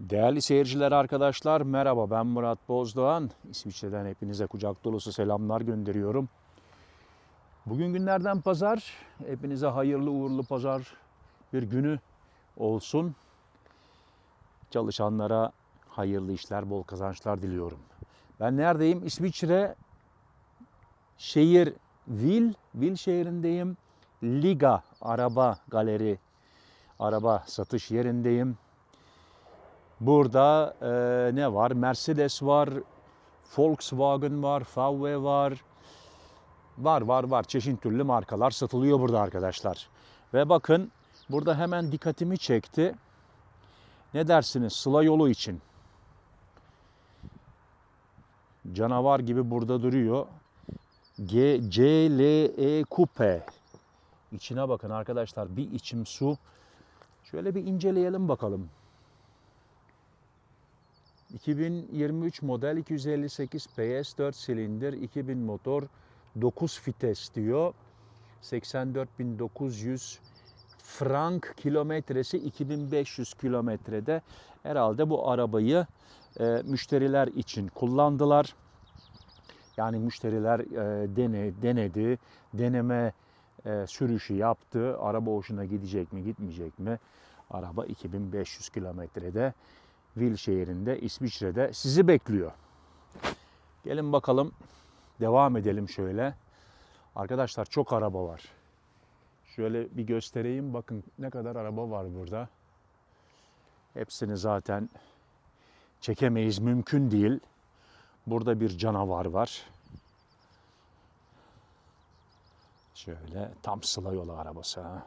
Değerli seyirciler arkadaşlar merhaba ben Murat Bozdoğan. İsviçre'den hepinize kucak dolusu selamlar gönderiyorum. Bugün günlerden pazar. Hepinize hayırlı uğurlu pazar bir günü olsun. Çalışanlara hayırlı işler, bol kazançlar diliyorum. Ben neredeyim? İsviçre şehir Vil, Vil şehrindeyim. Liga araba galeri, araba satış yerindeyim. Burada e, ne var? Mercedes var, Volkswagen var, VW var. Var var var çeşit türlü markalar satılıyor burada arkadaşlar. Ve bakın burada hemen dikkatimi çekti. Ne dersiniz Sıla yolu için? Canavar gibi burada duruyor. G, C, L, E, Coupe. İçine bakın arkadaşlar bir içim su. Şöyle bir inceleyelim bakalım. 2023 model 258 PS 4 silindir 2000 motor 9 vites diyor. 84.900 frank kilometresi 2500 kilometrede herhalde bu arabayı e, müşteriler için kullandılar. Yani müşteriler e, dene, denedi, deneme e, sürüşü yaptı. Araba hoşuna gidecek mi, gitmeyecek mi? Araba 2500 kilometrede. Vil şehrinde, İsviçre'de sizi bekliyor. Gelin bakalım, devam edelim şöyle. Arkadaşlar çok araba var. Şöyle bir göstereyim. Bakın ne kadar araba var burada. Hepsini zaten çekemeyiz, mümkün değil. Burada bir canavar var. Şöyle tam sıla yolu arabası ha.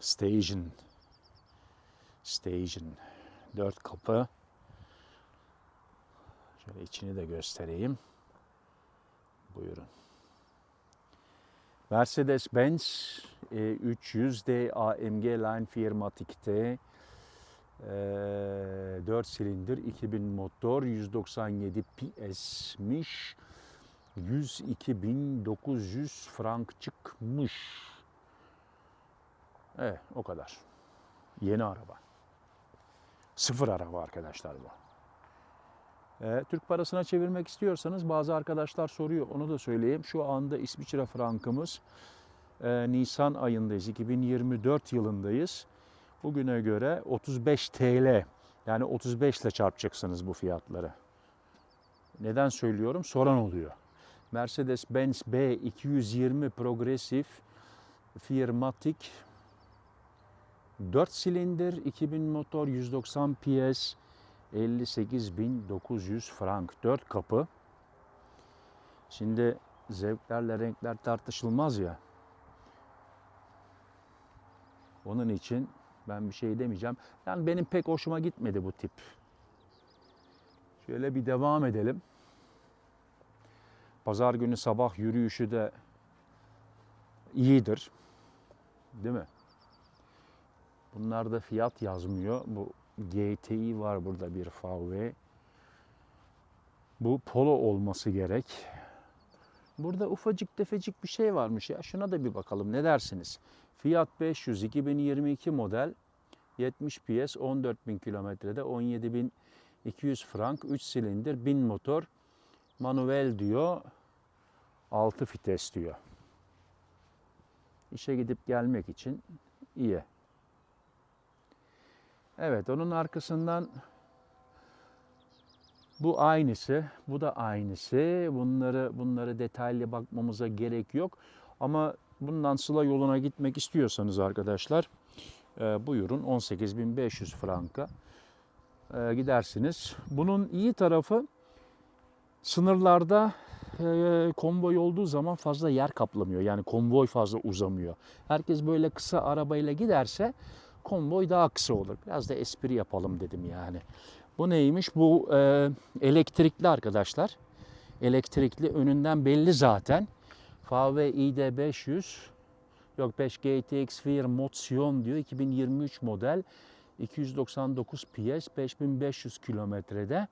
Station Station. Dört kapı. Şöyle içini de göstereyim. Buyurun. Mercedes-Benz e, 300D AMG Line Firmatik'te e, 4 silindir 2000 motor 197 PS'miş. 102.900 frank çıkmış. Evet o kadar. Yeni araba. Sıfır araba arkadaşlar bu. Ee, Türk parasına çevirmek istiyorsanız bazı arkadaşlar soruyor. Onu da söyleyeyim. Şu anda İsviçre frankımız e, Nisan ayındayız. 2024 yılındayız. Bugüne göre 35 TL. Yani 35 ile çarpacaksınız bu fiyatları. Neden söylüyorum? Soran oluyor. Mercedes-Benz B220 Progressive Firmatic 4 silindir, 2000 motor, 190 PS, 58.900 frank. 4 kapı. Şimdi zevklerle renkler tartışılmaz ya. Onun için ben bir şey demeyeceğim. Yani benim pek hoşuma gitmedi bu tip. Şöyle bir devam edelim. Pazar günü sabah yürüyüşü de iyidir. Değil mi? Bunlarda fiyat yazmıyor. Bu GTI var burada bir VW. Bu Polo olması gerek. Burada ufacık tefecik bir şey varmış ya. Şuna da bir bakalım. Ne dersiniz? Fiat 500 2022 model 70 PS 14.000 kilometrede 17.200 frank 3 silindir 1000 motor manuel diyor 6 vites diyor. İşe gidip gelmek için iyi. Evet onun arkasından bu aynısı, bu da aynısı. Bunları bunları detaylı bakmamıza gerek yok. Ama bundan Sıla yoluna gitmek istiyorsanız arkadaşlar e, buyurun 18.500 franka e, gidersiniz. Bunun iyi tarafı sınırlarda e, konvoy olduğu zaman fazla yer kaplamıyor. Yani konvoy fazla uzamıyor. Herkes böyle kısa arabayla giderse konvoy daha kısa olur. Biraz da espri yapalım dedim yani. Bu neymiş? Bu e, elektrikli arkadaşlar. Elektrikli önünden belli zaten. VW ID500 yok 5 GTX 1 Motion diyor 2023 model 299 PS 5500 kilometrede.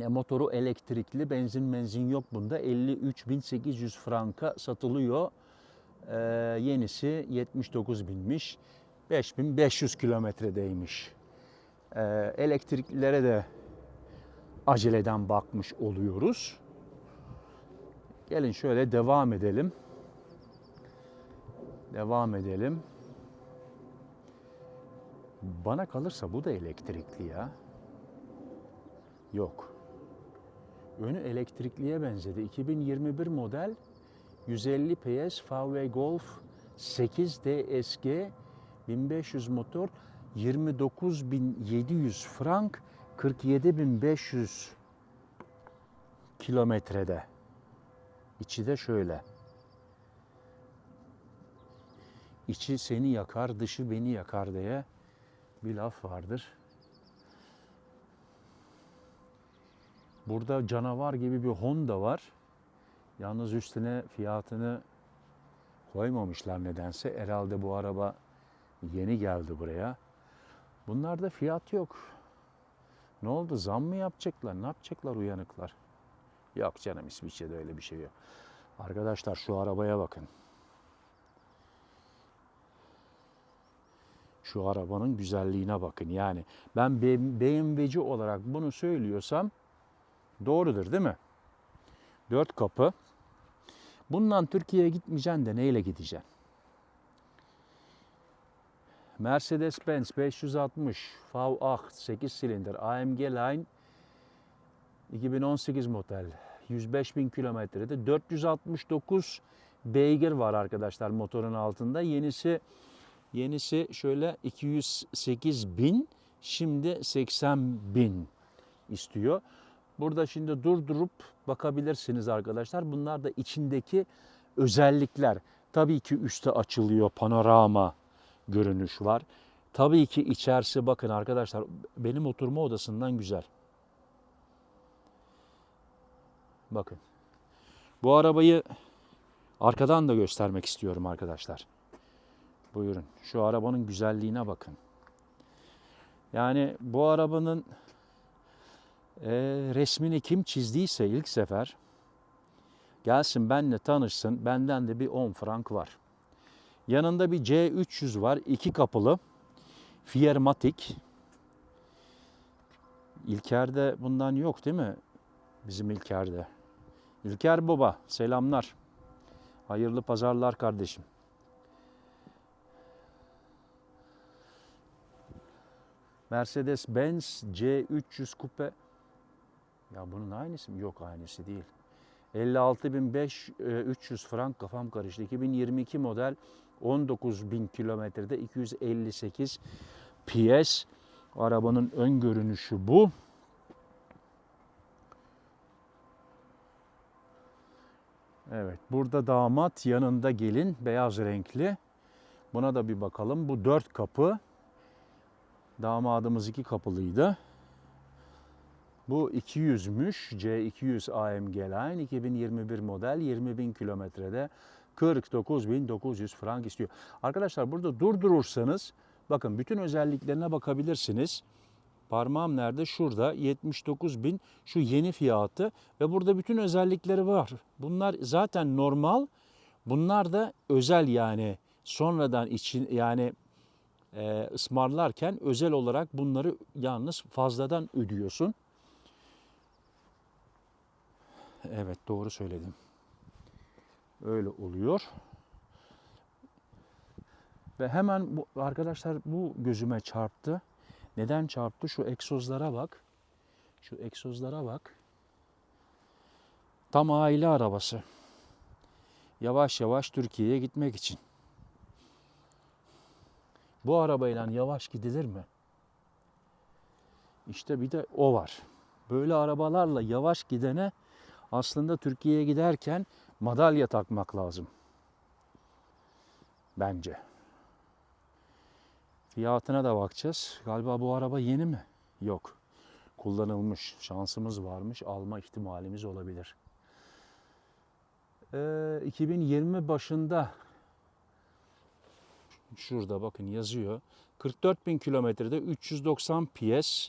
E, motoru elektrikli benzin benzin yok bunda 53.800 franka satılıyor. E, yenisi 79 binmiş. 5500 kilometredeymiş. Ee, elektriklilere de aceleden bakmış oluyoruz. Gelin şöyle devam edelim. Devam edelim. Bana kalırsa bu da elektrikli ya. Yok. Önü elektrikliye benzedi. 2021 model 150 PS VW Golf 8 DSG 1500 motor 29.700 frank 47.500 kilometrede. İçi de şöyle. İçi seni yakar, dışı beni yakar diye bir laf vardır. Burada canavar gibi bir Honda var. Yalnız üstüne fiyatını koymamışlar nedense. Herhalde bu araba yeni geldi buraya. Bunlarda fiyat yok. Ne oldu? Zam mı yapacaklar? Ne yapacaklar uyanıklar? Yok canım İsviçre'de öyle bir şey yok. Arkadaşlar şu arabaya bakın. Şu arabanın güzelliğine bakın. Yani ben BMW'ci olarak bunu söylüyorsam doğrudur değil mi? Dört kapı. Bundan Türkiye'ye gitmeyeceksin de neyle gideceksin? Mercedes-Benz 560 V8 8 silindir AMG Line 2018 model 105 bin kilometrede 469 beygir var arkadaşlar motorun altında. Yenisi yenisi şöyle 208 bin şimdi 80 bin istiyor. Burada şimdi durdurup bakabilirsiniz arkadaşlar. Bunlar da içindeki özellikler. Tabii ki üstte açılıyor panorama görünüş var. Tabii ki içerisi bakın arkadaşlar benim oturma odasından güzel. Bakın. Bu arabayı arkadan da göstermek istiyorum arkadaşlar. Buyurun. Şu arabanın güzelliğine bakın. Yani bu arabanın e, resmini kim çizdiyse ilk sefer gelsin benle tanışsın. Benden de bir 10 frank var. Yanında bir C300 var. iki kapılı. Fiermatic. İlker'de bundan yok değil mi? Bizim İlker'de. İlker Baba selamlar. Hayırlı pazarlar kardeşim. Mercedes-Benz C300 Coupe. Ya bunun aynısı mı? Yok aynısı değil. 56.300 frank kafam karıştı. 2022 model 19.000 kilometrede 258 PS. Arabanın ön görünüşü bu. Evet, burada damat yanında gelin beyaz renkli. Buna da bir bakalım. Bu dört kapı. Damadımız iki kapılıydı. Bu 200'müş. C200 AMG Line 2021 model 20.000 kilometrede 49.900 frank istiyor. Arkadaşlar burada durdurursanız bakın bütün özelliklerine bakabilirsiniz. Parmağım nerede? Şurada 79.000 şu yeni fiyatı ve burada bütün özellikleri var. Bunlar zaten normal. Bunlar da özel yani sonradan için yani e, ısmarlarken özel olarak bunları yalnız fazladan ödüyorsun. Evet doğru söyledim. Öyle oluyor. Ve hemen bu, arkadaşlar bu gözüme çarptı. Neden çarptı? Şu egzozlara bak. Şu egzozlara bak. Tam aile arabası. Yavaş yavaş Türkiye'ye gitmek için. Bu arabayla yavaş gidilir mi? İşte bir de o var. Böyle arabalarla yavaş gidene aslında Türkiye'ye giderken madalya takmak lazım. Bence. Fiyatına da bakacağız. Galiba bu araba yeni mi? Yok. Kullanılmış. Şansımız varmış. Alma ihtimalimiz olabilir. Ee, 2020 başında şurada bakın yazıyor. 44 bin kilometrede 390 PS.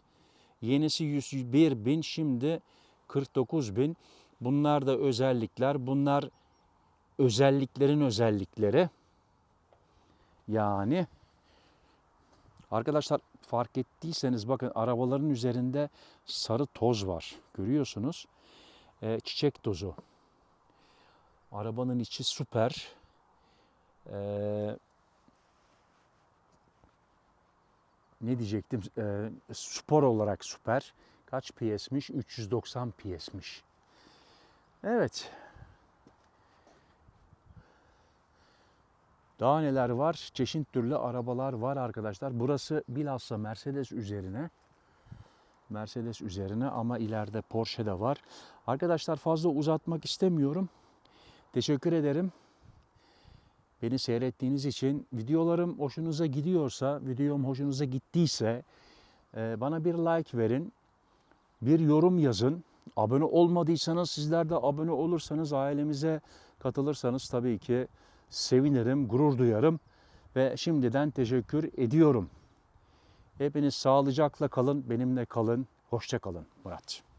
Yenisi 101 bin. Şimdi 49 bin. Bunlar da özellikler. Bunlar özelliklerin özellikleri. Yani Arkadaşlar fark ettiyseniz bakın arabaların üzerinde sarı toz var. Görüyorsunuz. Ee, çiçek tozu. Arabanın içi süper. Ee, ne diyecektim? Ee, spor olarak süper. Kaç PS'miş? 390 PS'miş. Evet. Daha neler var? Çeşit türlü arabalar var arkadaşlar. Burası bilhassa Mercedes üzerine. Mercedes üzerine ama ileride Porsche de var. Arkadaşlar fazla uzatmak istemiyorum. Teşekkür ederim. Beni seyrettiğiniz için videolarım hoşunuza gidiyorsa, videom hoşunuza gittiyse e, bana bir like verin. Bir yorum yazın. Abone olmadıysanız sizler de abone olursanız ailemize katılırsanız tabii ki sevinirim, gurur duyarım ve şimdiden teşekkür ediyorum. Hepiniz sağlıcakla kalın, benimle kalın. Hoşça kalın Murat.